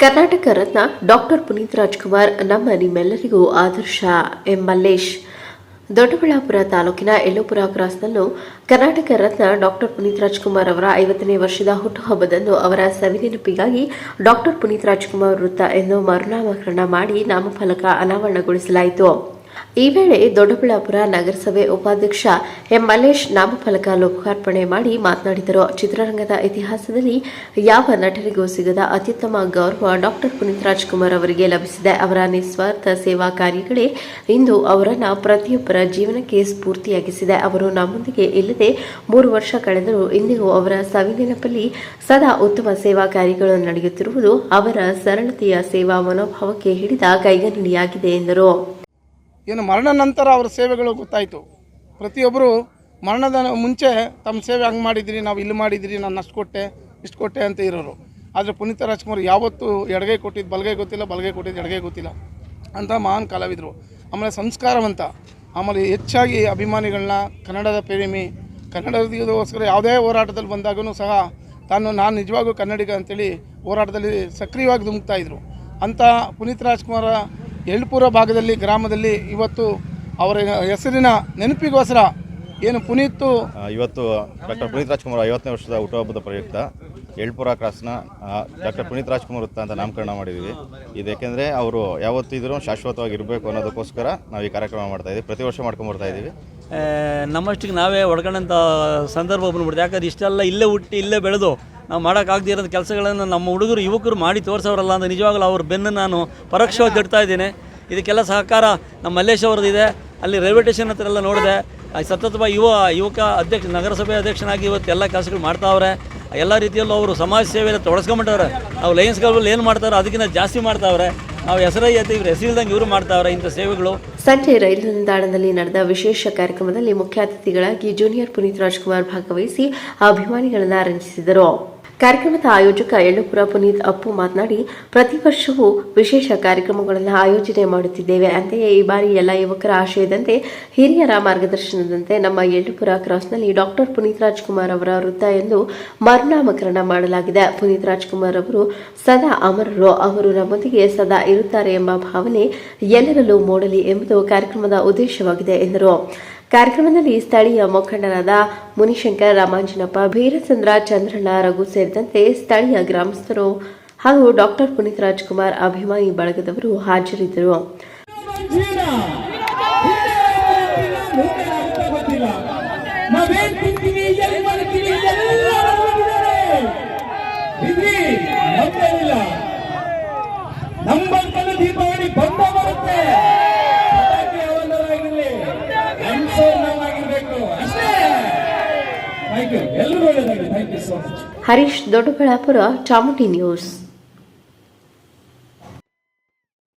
Karnataka Ratna doctor Puneeth Rajkumar ನಮ್ಮ ನಿಮ್ಮೆಲ್ಲರಿಗೂ ಆದರ್ಶ ಎಂ ಮಲ್ಲೇಶ್ ದೊಡ್ಡಬಳ್ಳಾಪುರ ತಾಲೂಕಿನ ಯಲ್ಲೋಪುರ ಕ್ರಾಸ್ನಲ್ಲೂ ಕರ್ನಾಟಕ ರತ್ನ ಡಾಕ್ಟರ್ ಪುನೀತ್ ರಾಜ್ಕುಮಾರ್ ಅವರ ಐವತ್ತನೇ ವರ್ಷದ ಹುಟ್ಟುಹಬ್ಬದಂದು ಅವರ ಸವಿನೆನಪಿಗಾಗಿ ಡಾಕ್ಟರ್ ಪುನೀತ್ ರಾಜ್ಕುಮಾರ್ ವೃತ್ತ ಎಂದು ಮರುನಾಮಕರಣ ಮಾಡಿ ನಾಮಫಲಕ ಅನಾವರಣಗೊಳಿಸಲಾಯಿತು. ಈ ವೇಳೆ ದೊಡ್ಡಬಳ್ಳಾಪುರ ನಗರಸಭೆ ಉಪಾಧ್ಯಕ್ಷ ಎಂ ಮಲ್ಲೇಶ್ ನಾಮಫಲಕ ಲೋಕಾರ್ಪಣೆ ಮಾಡಿ ಮಾತನಾಡಿದರು. ಚಿತ್ರರಂಗದ ಇತಿಹಾಸದಲ್ಲಿ ಯಾವ ನಟರಿಗೂ ಸಿಗದ ಅತ್ಯುತ್ತಮ ಗೌರವ ಡಾಕ್ಟರ್ ಪುನೀತ್ ರಾಜ್ಕುಮಾರ್ ಅವರಿಗೆ ಲಭಿಸಿದೆ. ಅವರ ನಿಸ್ವಾರ್ಥ ಸೇವಾ ಕಾರ್ಯಗಳೇ ಇಂದು ಅವರನ್ನು ಪ್ರತಿಯೊಬ್ಬರ ಜೀವನಕ್ಕೆ ಸ್ಫೂರ್ತಿಯಾಗಿಸಿದೆ. ಅವರು ನಮ್ಮೊಂದಿಗೆ ಇಲ್ಲದೆ ಮೂರು ವರ್ಷ ಕಳೆದರೂ ಇಂದಿಗೂ ಅವರ ಸವಿನೆನಪಲ್ಲಿ ಸದಾ ಉತ್ತಮ ಸೇವಾ ಕಾರ್ಯಗಳು ನಡೆಯುತ್ತಿರುವುದು ಅವರ ಸರಳತೆಯ ಸೇವಾ ಮನೋಭಾವಕ್ಕೆ ಹಿಡಿದ ಕೈಗನ್ನಡಿಯಾಗಿದೆ ಎಂದರು. ಏನು ಮರಣ ನಂತರ ಅವರ ಸೇವೆಗಳು ಗೊತ್ತಾಯಿತು. ಪ್ರತಿಯೊಬ್ಬರು ಮರಣದ ಮುಂಚೆ ತಮ್ಮ ಸೇವೆ ಹಂಗೆ ಮಾಡಿದ್ರಿ, ನಾವು ಇಲ್ಲಿ ಮಾಡಿದ್ರಿ, ನಾನು ಅಷ್ಟು ಕೊಟ್ಟೆ, ಇಷ್ಟು ಕೊಟ್ಟೆ ಅಂತ ಇರೋರು. ಆದರೆ ಪುನೀತ ರಾಜ್ಕುಮಾರ್ ಯಾವತ್ತೂ ಎಡಗೈ ಕೊಟ್ಟಿದ್ದು ಬಲಗೈ ಗೊತ್ತಿಲ್ಲ, ಬಲಗೈ ಕೊಟ್ಟಿದ್ದು ಎಡಗೈ ಗೊತ್ತಿಲ್ಲ ಅಂತ ಮಹಾನ್ ಕಲಾವಿದರು. ಆಮೇಲೆ ಸಂಸ್ಕಾರವಂತ ಆಮೇಲೆ ಹೆಚ್ಚಾಗಿ ಅಭಿಮಾನಿಗಳನ್ನ ಕನ್ನಡದ ಪ್ರೇಮಿ ಕನ್ನಡದಗೋಸ್ಕರ ಯಾವುದೇ ಹೋರಾಟದಲ್ಲಿ ಬಂದಾಗೂ ಸಹ ತಾನು ನಾನು ನಿಜವಾಗೂ ಕನ್ನಡಿಗ ಅಂತೇಳಿ ಹೋರಾಟದಲ್ಲಿ ಸಕ್ರಿಯವಾಗಿ ಧುಮುಕ್ತಾ ಇದ್ದರು ಅಂಥ ಪುನೀತ್ ರಾಜ್ಕುಮಾರ ಎಳ್ಪುರ ಭಾಗದಲ್ಲಿ ಗ್ರಾಮದಲ್ಲಿ ಇವತ್ತು ಅವರ ಹೆಸರಿನ ನೆನಪಿಗೋಸ್ಕರ ಏನು ಪುನೀತ್ ಇವತ್ತು ಡಾಕ್ಟರ್ ಪುನೀತ್ ರಾಜ್ಕುಮಾರ್ ಐವತ್ತನೇ ವರ್ಷದ ಹುಟ್ಟುಹಬ್ಬದ ಪ್ರಯುಕ್ತ ಎಳ್ಪುರ ಕ್ರಾಸ್ನ ಡಾಕ್ಟರ್ ಪುನೀತ್ ರಾಜ್ಕುಮಾರ್ ವೃತ್ತ ಅಂತ ನಾಮಕರಣ ಮಾಡಿದ್ದೀವಿ. ಇದು ಯಾಕೆಂದರೆ ಅವರು ಯಾವತ್ತಿದ್ರೂ ಶಾಶ್ವತವಾಗಿ ಇರಬೇಕು ಅನ್ನೋದಕ್ಕೋಸ್ಕರ ನಾವು ಈ ಕಾರ್ಯಕ್ರಮ ಮಾಡ್ತಾ ಇದ್ದೀವಿ. ಪ್ರತಿ ವರ್ಷ ಮಾಡ್ಕೊಂಡು ಬರ್ತಾ ಇದ್ದೀವಿ. ನಮ್ಮಷ್ಟಿಗೆ ನಾವೇ ಒಡ್ಕೊಂಡಂಥ ಸಂದರ್ಭ ಬಂದ್ಬಿಡ್ತು ಯಾಕಂದ್ರೆ ಇಷ್ಟೆಲ್ಲ ಇಲ್ಲೇ ಹುಟ್ಟಿ ಇಲ್ಲೇ ಬೆಳೆದು ನಾವು ಮಾಡೋಕ್ಕಾಗದೇ ಇರೋದು ಕೆಲಸಗಳನ್ನು ನಮ್ಮ ಹುಡುಗರು ಯುವಕರು ಮಾಡಿ ತೋರಿಸೋರಲ್ಲ ಅಂತ ನಿಜವಾಗ್ಲೂ ಅವ್ರ ಬೆನ್ನು ನಾನು ಪರೋಕ್ಷವಾಗಿ ತಿಡ್ತಾ ಇದ್ದೀನಿ. ಇದಕ್ಕೆಲ್ಲ ಸಹಕಾರ ನಮ್ಮ ಮಲ್ಲೇಶ್ ಅವ್ರದ್ದಿದೆ ಅಲ್ಲಿ ರೈಲ್ವೆ ಸ್ಟೇಷನ್ ಹತ್ರ ಎಲ್ಲ ನೋಡಿದೆ. ಆ ಸತತವಾಗಿ ಯುವ ಯುವಕ ಅಧ್ಯಕ್ಷ ನಗರಸಭೆ ಅಧ್ಯಕ್ಷನಾಗಿ ಇವತ್ತು ಎಲ್ಲ ಕೆಲಸಗಳು ಮಾಡ್ತಾವ್ರೆ ಎಲ್ಲ ರೀತಿಯಲ್ಲೂ ಅವರು ಸಮಾಜ ಸೇವೆಯಲ್ಲಿ ತೊಡಸ್ಕೊಂಬಿಟ್ಟವ್ರೆ. ನಾವು ಲಯನ್ಸ್ಗಳಲ್ಲಿ ಏನು ಮಾಡ್ತಾರೋ ಅದಕ್ಕಿಂತ ಜಾಸ್ತಿ ಮಾಡ್ತಾವ್ರೆ ನಾವು ಎತ್ತಿ ಇವ್ರು ಹೆಸರಿಲ್ದಂಗೆ ಇವರು ಮಾಡ್ತಾವ್ರೆ ಇಂಥ ಸೇವೆಗಳು. ಸಂಜೆ ರೈಲು ನಿಲ್ದಾಣದಲ್ಲಿ ನಡೆದ ವಿಶೇಷ ಕಾರ್ಯಕ್ರಮದಲ್ಲಿ ಮುಖ್ಯ ಅತಿಥಿಗಳಾಗಿ ಜೂನಿಯರ್ ಪುನೀತ್ ರಾಜ್ಕುಮಾರ್ ಭಾಗವಹಿಸಿ ಅಭಿಮಾನಿಗಳನ್ನು ರಂಜಿಸಿದರು. ಕಾರ್ಯಕ್ರಮದ ಆಯೋಜಕ ಯಳ್ಳಪುರ ಪುನೀತ್ ಅಪ್ಪು ಮಾತನಾಡಿ, ಪ್ರತಿ ವರ್ಷವೂ ವಿಶೇಷ ಕಾರ್ಯಕ್ರಮಗಳನ್ನು ಆಯೋಜನೆ ಮಾಡುತ್ತಿದ್ದೇವೆ. ಅಂತೆಯೇ ಈ ಬಾರಿ ಎಲ್ಲ ಯುವಕರ ಆಶಯದಂತೆ ಹಿರಿಯರ ಮಾರ್ಗದರ್ಶನದಂತೆ ನಮ್ಮ ಯಳ್ಳಪುರ ಕ್ರಾಸ್ನಲ್ಲಿ ಡಾಕ್ಟರ್ ಪುನೀತ್ ರಾಜ್ಕುಮಾರ್ ಅವರ ವೃತ್ತ ಎಂದು ಮರುನಾಮಕರಣ ಮಾಡಲಾಗಿದೆ. ಪುನೀತ್ ರಾಜ್ಕುಮಾರ್ ಅವರು ಸದಾ ಅಮರರು. ಅವರು ನಮ್ಮೊಂದಿಗೆ ಸದಾ ಇರುತ್ತಾರೆ ಎಂಬ ಭಾವನೆ ಎಲ್ಲರಲ್ಲೂ ಮೂಡಲಿ ಎಂಬುದು ಕಾರ್ಯಕ್ರಮದ ಉದ್ದೇಶವಾಗಿದೆ, ಎಂದರು. ಕಾರ್ಯಕ್ರಮದಲ್ಲಿ ಸ್ಥಳೀಯ ಮುಖಂಡರಾದ ಮುನಿಶಂಕರ್ ರಾಮಾಂಜನಪ್ಪ ಭೀರಚಂದ್ರ ಚಂದ್ರಣ್ಣ ರಘು ಸೇರಿದಂತೆ ಸ್ಥಳೀಯ ಗ್ರಾಮಸ್ಥರು ಹಾಗೂ ಡಾಕ್ಟರ್ ಪುನೀತ್ ರಾಜ್ಕುಮಾರ್ ಅಭಿಮಾನಿ ಬಳಗದವರು ಹಾಜರಿದ್ದರು ಹರೀಶ್ ದೊಡ್ಡಬಳ್ಳಾಪುರ ಚಾಮುಂಡಿ ನ್ಯೂಸ್.